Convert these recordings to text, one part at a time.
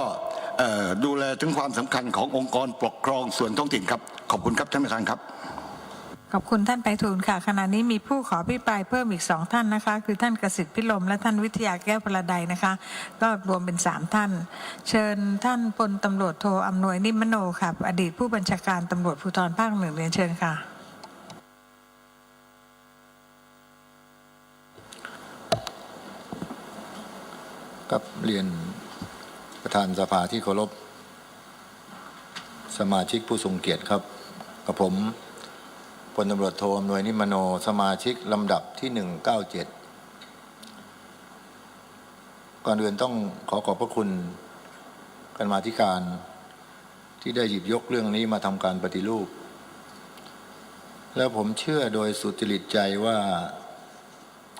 ก็เอ่อดูแลถึงความสำคัญขององค์กรปกครองส่วนท้องถิ่นครับ ขอบคุณครับท่านประธานครับ ขอบคุณท่านไปทูลค่ะ ขณะนี้มีผู้ขอพิปรายเพิ่มอีกสองท่านนะคะ คือท่านกสิทธิ์พิลมและท่านวิทยาแก้วพลาใดนะคะ ก็รวมเป็นสามท่าน เชิญท่านพลตำรวจโทอำนวยนิมมโนค่ะอดีตผู้บัญชาการตำรวจภูธรภาคหนึ่งเรียนเชิญค่ะ กับเรียน ประธานสภาที่เคารพ สมาชิกผู้ทรงเกียรติครับ กับผมพลตำรวจโทอำนวยนิมโน สมาชิกลำดับที่ 197 ก่อนอื่นต้องขอขอบพระคุณกันมาธิการที่ได้หยิบยกเรื่องนี้มาทำการปฏิรูป แล้วผมเชื่อโดยสุจริตใจว่า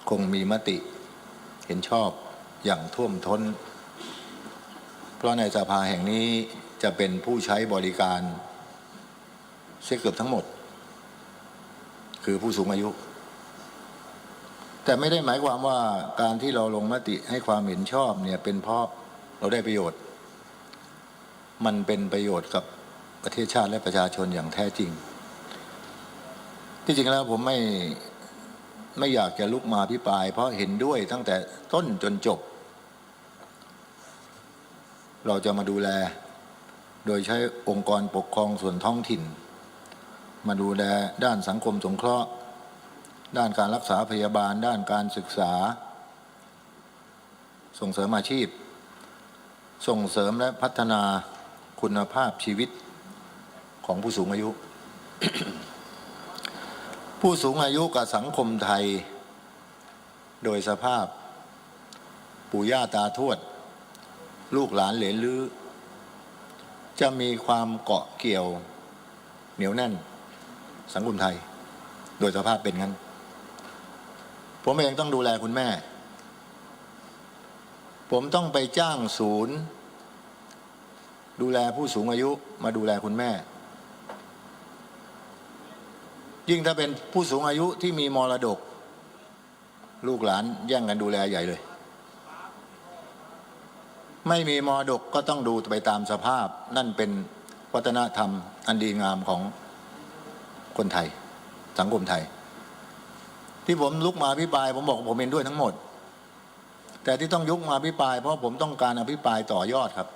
คงมีมติเห็นชอบอย่างท่วมท้น ราะในสภาแห่งนี้จะเป็นผู้ใช้บริการเสียเกือบทั้งหมด คือผู้สูงอายุ แต่ไม่ได้หมายความว่าการที่เราลงมติให้ความเห็นชอบเนี่ยเป็นเพราะเราได้ประโยชน์ มันเป็นประโยชน์กับประเทศชาติและประชาชนอย่างแท้จริง ที่จริงแล้วผมไม่ไม่อยากจะลุกมาพิปราย เพราะเห็นด้วยตั้งแต่ต้นจนจบ เราจะมาดูแล โดยใช้องค์กรปกครองส่วนท้องถิ่น มาดูแลด้านสังคมสงเคราะห์ ด้านการรักษาพยาบาล ด้านการศึกษา ส่งเสริมอาชีพ ส่งเสริมและพัฒนาคุณภาพชีวิตของผู้สูงอายุ ผู้สูงอายุกับสังคมไทย โดยสภาพ ปู่ย่าตาทวด ลูกหลานเหลนลือ จะมีความเกาะเกี่ยว เหนียวแน่น สังคมไทย โดยสภาพเป็นงั้น ผมเองต้องดูแลคุณแม่ ผมต้องไปจ้างศูนย์ ดูแลผู้สูงอายุมาดูแลคุณแม่ ยิ่งถ้าเป็นผู้สูงอายุที่มีมรดก ลูกหลานแย่งกันดูแลใหญ่เลย ไม่มีมรดกก็ต้องดูไปตามสภาพ นั่นเป็นวัฒนธรรมอันดีงามของคนไทย สังคมไทย ที่ผมลุกมาอภิปราย ผมบอกผมเห็นด้วยทั้งหมด แต่ที่ต้องยุกมาอภิปราย เพราะผมต้องการอภิปรายต่อยอดครับ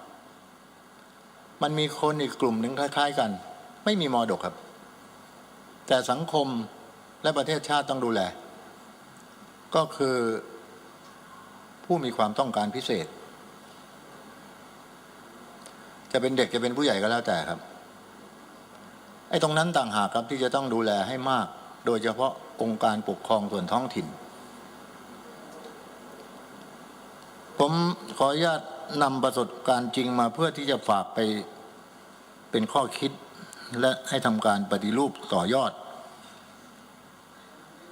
มันมีคนอีกกลุ่มหนึ่งคล้าย ๆ กัน ไม่มีมรดกครับ แต่สังคมและประเทศชาติต้องดูแล ก็คือผู้มีความต้องการพิเศษ จะเป็นเด็กจะเป็นผู้ใหญ่ก็แล้วแต่ครับ ไอ้ตรงนั้นต่างหากครับที่จะต้องดูแลให้มาก โดยเฉพาะองค์การปกครองส่วนท้องถิ่น ผมขออนุญาตนำประสบการณ์จริงมาเพื่อที่จะฝากไปเป็นข้อคิดและให้ทำการปฏิรูปต่อยอด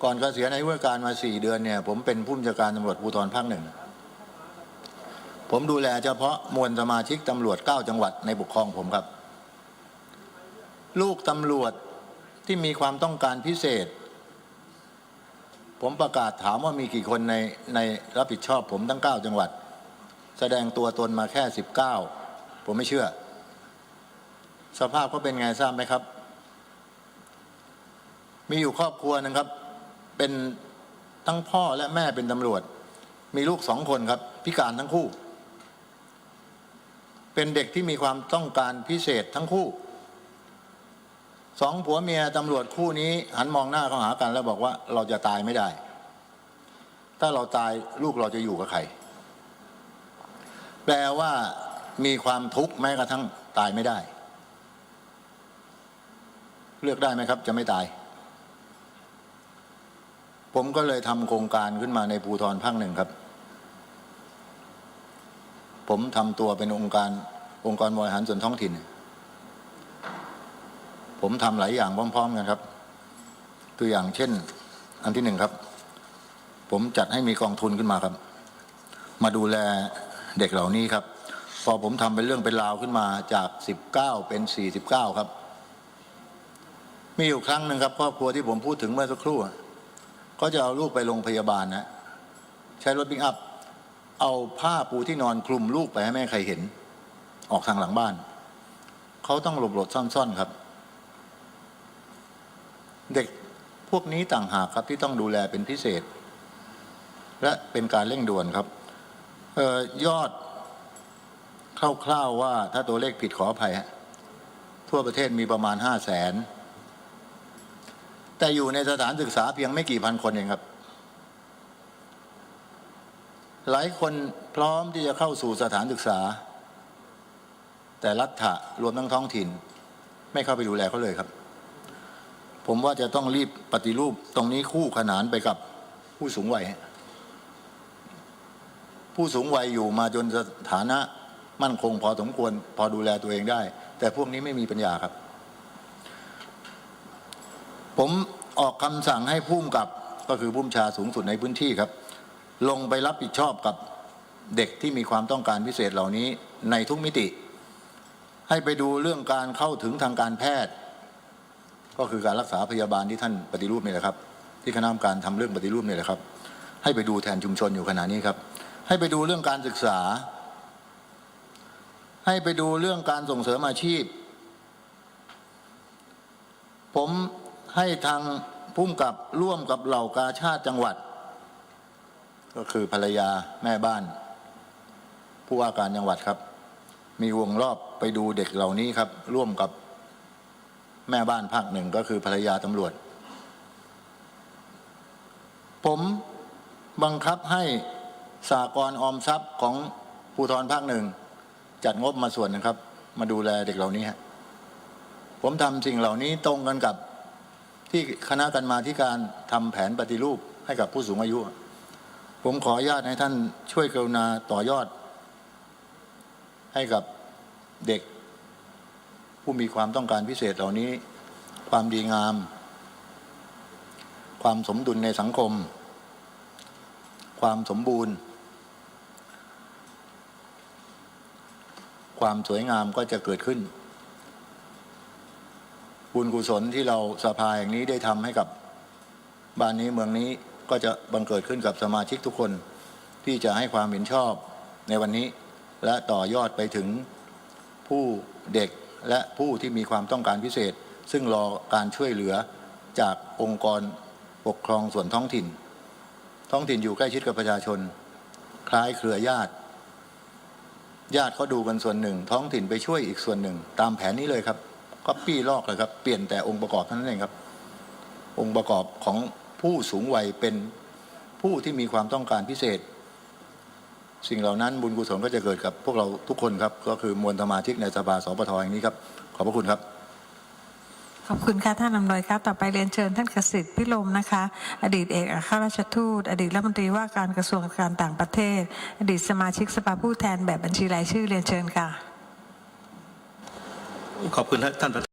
ก่อนเกษียณอายุราชการมาสี่เดือนเนี่ย ผมเป็นผู้บัญชาการตำรวจภูธรภาคหนึ่ง ผมดูแลเฉพาะมวลสมาชิกตำรวจเก้าจังหวัดในปกครองผมครับ ลูกตำรวจที่มีความต้องการพิเศษ ผมประกาศถามว่ามีกี่คนในในรับผิดชอบผมทั้งเก้าจังหวัด แสดงตัวตนมาแค่สิบเก้าผมไม่เชื่อ สภาพเขาเป็นไงทราบไหมครับ มีอยู่ครอบครัวนึงครับ เป็นทั้งพ่อและแม่เป็นตำรวจ มีลูกสองคนครับ พิการทั้งคู่ เป็นเด็กที่มีความต้องการพิเศษทั้งคู่สองผัวเมียตำรวจคู่นี้ หันมองหน้าเข้าหากันแล้วบอกว่าเราจะตายไม่ได้ ถ้าเราตายลูกเราจะอยู่กับใคร แปลว่ามีความทุกข์แม้กระทั่งตายไม่ได้ เลือกได้ไหมครับ จะไม่ตาย ผมก็เลยทำโครงการขึ้นมาในภูทรภาคหนึ่งครับ ผมทำตัวเป็นองค์การองค์กรบริหารส่วนท้องถิ่น ผมทำหลายอย่างพร้อมๆกันครับ ตัวอย่างเช่น อันที่หนึ่งครับ ผมจัดให้มีกองทุนขึ้นมาครับ มาดูแลเด็กเหล่านี้ครับ พอผมทำเป็นเรื่องเป็นราวขึ้นมาจากสิบเก้าเป็นสี่สิบเก้าครับ มีอยู่ครั้งหนึ่งครับครอบครัวที่ผมพูดถึงเมื่อสักครู่ก็จะเอาลูกไปโรงพยาบาลนะใช้รถปิกอัพ เอาผ้าปูที่นอนคลุมลูกไปให้แม่ใครเห็น ออกทางหลังบ้าน เขาต้องหลบหลบซ่อนๆครับ เด็กพวกนี้ต่างหากครับที่ต้องดูแลเป็นพิเศษ และเป็นการเร่งด่วนครับออยอดคร่าวๆว่าถ้าตัวเลขผิดขออภัยฮะทั่วประเทศมีประมาณห้าแสนแต่อยู่ในสถานศึกษาเพียงไม่กี่พันคนเองครับ หลายคนพร้อมที่จะเข้าสู่สถานศึกษา แต่รัฐะรวมทั้งท้องถิ่น ไม่เข้าไปดูแลเขาเลยครับ ผมว่าจะต้องรีบปฏิรูปตรงนี้คู่ขนานไปกับผู้สูงวัย ผู้สูงวัยอยู่มาจนสถานะมั่นคงพอสมควรพอดูแลตัวเองได้ แต่พวกนี้ไม่มีปัญญาครับ ผมออกคำสั่งให้ผู้กำกับก็คือผู้บัญชาสูงสุดในพื้นที่ครับ ลงไปรับผิดชอบกับเด็กที่มีความต้องการพิเศษเหล่านี้ในทุกมิติ ให้ไปดูเรื่องการเข้าถึงทางการแพทย์ ก็คือการรักษาพยาบาลที่ท่านปฏิรูปนี่แหละครับ ที่คณะกรรมการทำเรื่องปฏิรูปนี่แหละครับ ให้ไปดูแทนชุมชนอยู่ขณะนี้ครับ ให้ไปดูเรื่องการศึกษา ให้ไปดูเรื่องการส่งเสริมอาชีพ ผมให้ทางพุ่มกับร่วมกับเหล่ากาชาติจังหวัด ก็คือภรรยาแม่บ้าน ผู้ว่าการจังหวัดครับ มีวงรอบไปดูเด็กเหล่านี้ครับ ร่วมกับแม่บ้านภาคหนึ่งก็คือภรรยาตำรวจ ผมบังคับให้สากรออมทรัพย์ของภูธรภาคหนึ่ง จัดงบมาส่วนนึงครับ มาดูแลเด็กเหล่านี้ฮะผมทำสิ่งเหล่านี้ตรงกันกับที่คณะกรรมาธิการทำแผนปฏิรูปให้กับผู้สูงอายุ ผมขออนุญาตให้ท่านช่วยกรุณาต่อยอด ให้กับเด็กผู้มีความต้องการพิเศษเหล่านี้ ความดีงาม ความสมดุลในสังคม ความสมบูรณ์ ความสวยงามก็จะเกิดขึ้น บุญกุศลที่เราสภาแห่งนี้ได้ทำให้กับบ้านนี้เมืองนี้ ก็จะบังเกิดขึ้นกับสมาชิกทุกคนที่จะให้ความเห็นชอบในวันนี้ และต่อยอดไปถึงผู้เด็กและผู้ที่มีความต้องการพิเศษ ซึ่งรอการช่วยเหลือจากองค์กรปกครองส่วนท้องถิ่น ท้องถิ่นอยู่ใกล้ชิดกับประชาชน คล้ายเครือญาติ ญาติเขาดูกันส่วนหนึ่ง ท้องถิ่นไปช่วยอีกส่วนหนึ่ง ตามแผนนี้เลยครับก็ปี้ลอกเลยครับ เปลี่ยนแต่องค์ประกอบเท่านั้นเองครับ องค์ประกอบของ ผู้สูงวัยเป็นผู้ที่มีความต้องการพิเศษ สิ่งเหล่านั้นบุญกุศลก็จะเกิดกับพวกเราทุกคนครับ ก็คือมวลสมาชิกในสภาสปทแห่งนี้ครับ ขอบพระคุณครับ ขอบคุณค่ะท่านอำนวยครับ ต่อไปเรียนเชิญท่านกสิทธิ์พิลมนะคะ อดีตเอกอัครราชทูต อดีตรัฐมนตรีว่าการกระทรวงการต่างประเทศ อดีตสมาชิกสภาผู้แทนแบบบัญชีรายชื่อเรียนเชิญค่ะ ขอบคุณท่านประธาน